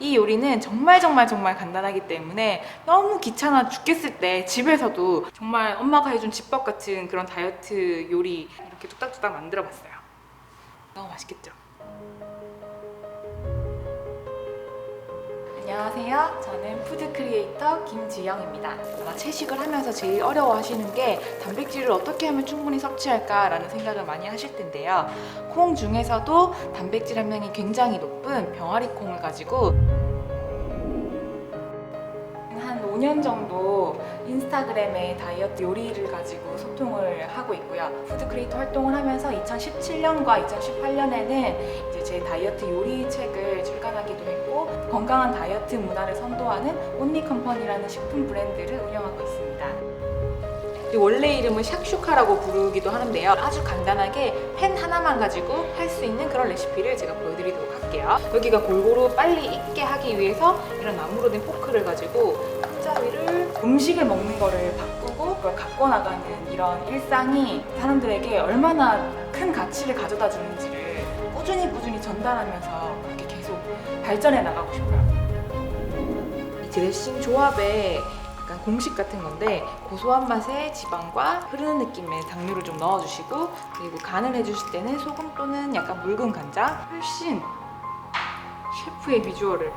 이 요리는 정말 정말 정말 간단하기 때문에 너무 귀찮아 죽겠을 때 집에서도 정말 엄마가 해준 집밥 같은 그런 다이어트 요리 이렇게 뚝딱뚝딱 만들어 봤어요. 너무 맛있겠죠? 안녕하세요. 저는 푸드 크리에이터 김지영입니다. 채식을 하면서 제일 어려워하시는 게 단백질을 어떻게 하면 충분히 섭취할까라는 생각을 많이 하실 텐데요. 콩 중에서도 단백질 함량이 굉장히 높은 병아리 콩을 가지고 한 5년 정도 인스타그램에 다이어트 요리를 가지고 소통을 하고 있고요. 푸드 크리에이터 활동을 하면서 2017년과 2018년에는 이제 제 다이어트 요리 책을 출간하기도 했고 건강한 다이어트 문화를 선도하는 온리 컴퍼니라는 식품 브랜드를 운영하고 있습니다. 이 원래 이름은 샥슈카라고 부르기도 하는데요. 아주 간단하게 팬 하나만 가지고 할 수 있는 그런 레시피를 제가 보여드리도록 할게요. 여기가 골고루 빨리 익게 하기 위해서 이런 나무로 된 포크를 가지고 피자 위를 음식을 먹는 거를 바꾸고 그걸 갖고 나가는 이런 일상이 사람들에게 얼마나 큰 가치를 가져다 주는지를 꾸준히 꾸준히 전달하면서 그렇게 발전해 나가고 싶어요. 이 드레싱 조합에 약간 공식 같은 건데 고소한 맛의 지방과 흐르는 느낌의 당류를 좀 넣어주시고 그리고 간을 해주실 때는 소금 또는 약간 묽은 간장 훨씬 셰프의 비주얼을.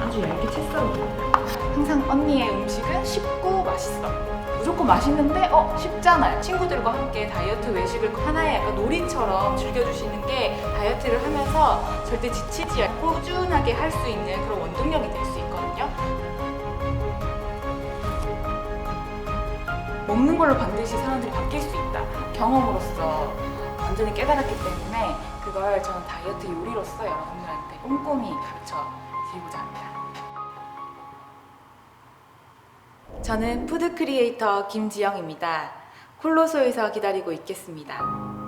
아주 얇게 채 썰어줍니다 항상 언니의 음식은 쉽고 맛있어 무조건 맛있는데 어 쉽잖아요. 친구들과 함께 다이어트 외식을 하나의 약간 놀이처럼 즐겨주시는 게 다이어트를 하면서 절대 지치지 않고 꾸준하게 할 수 있는 그런 원동력이 될 수 있거든요. 먹는 걸로 반드시 사람들이 바뀔 수 있다. 경험으로서 완전히 깨달았기 때문에 그걸 저는 다이어트 요리로서 여러분들한테 꼼꼼히 가르쳐 드리고자 합니다 저는 푸드 크리에이터 김지영입니다. 콜로소에서 기다리고 있겠습니다.